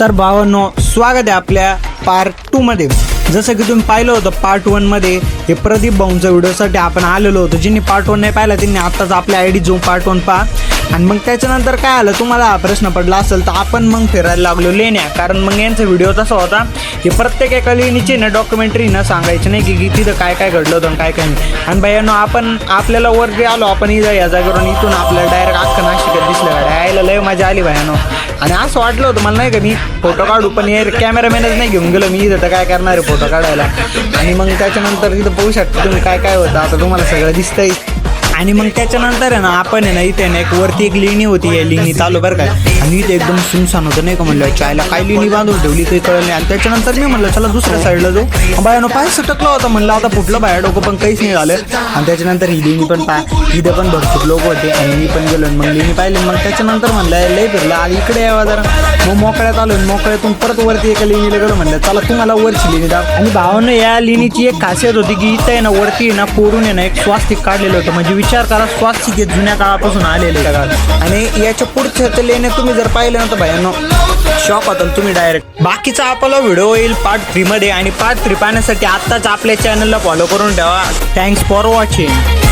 तर भावांनो स्वागत आहे आपल्या पार्ट टू मध्ये. जसं की तुम्ही पाहिलं होतं पार्ट वनमध्ये हे प्रदीप भाऊंच्या व्हिडिओसाठी आपण आलेलो होतो. ज्यांनी पार्ट वन नाही पाहिला त्यांनी आत्ताच आपल्या आय डी जाऊन पार्ट वन पहा. आणि मग त्याच्यानंतर काय आलं तुम्हाला हा प्रश्न पडला असेल तर आपण मग फिरायला लागलो लेण्या. कारण मग यांचा व्हिडिओ तसा होता की प्रत्येक एका लेणीची ना डॉक्युमेंटरी न सांगायची नाही की तिथं काय काय घडलं होतं आणि काय काय नाही. आणि भैयानो आपण आपल्याला वरती आलो आपण इथं या जागेवरून इथून आपल्याला डायरेक्ट अख्खा नाशिकात दिसलं. गाड्या यायला लय मजा आली भयानो आणि असं वाटलं होतं मला नाही का मी फोटो काढू पण हे कॅमेरामॅनच नाही घेऊन गेलो मी इथं तर काय करणार आहे फोटो काढायला? आणि मग त्याच्यानंतर तिथं पाहू शकता तुम्ही काय काय होतं. आता तुम्हाला सगळं दिसतंय. आणि मग त्याच्यानंतर आहे ना आपण आहे ना इथे ना एक वरती एक लेणी होती या लेणी चालू बरं काय आणि इथे एकदम सुनसान होतं नाही का म्हणलं चायला काय लेणी बांधून ठेवली काही कळलं नाही. आणि त्याच्यानंतर मी म्हणलं चला दुसऱ्या साईडला जाऊ. बायानो पाय सटकलं होतं म्हणलं आता फुटलं बाहेर डोकं पण काहीच नाही झालं. आणि त्याच्यानंतर ही लेणी पण पाय इथे पण भरपूर लोक होते आणि मी पण गेलो मग लेणी पाहिली. मग त्याच्यानंतर म्हणलं लय फिरलं आणि इकडे यावा जरा. मग मोकळ्यात आलो मोकळ्यातून परत वरती एका लेणीला गेलो म्हणलं चला तुम्हाला वरची लेणी दाव आणि भावानं या लेणीची एक खासियत होती की इथं आहे ना वरती ना कोरून आहे ना एक स्वास्तिक काढलेलं होतं. म्हणजे विचार करा स्वास्तिक हे जुन्या काळापासून आलेले त्या काळात आणि याच्या पुढच्या लेण्या तुम्ही जर पाहिलं ना तर भयानो शॉक होता तुम्ही डायरेक्ट बाकीचा आपला व्हिडिओ येईल पार्ट थ्रीमध्ये आणि पार्ट थ्री पाहण्यासाठी आत्ताच आपल्या चॅनलला फॉलो करून ठेवा. Thanks for watching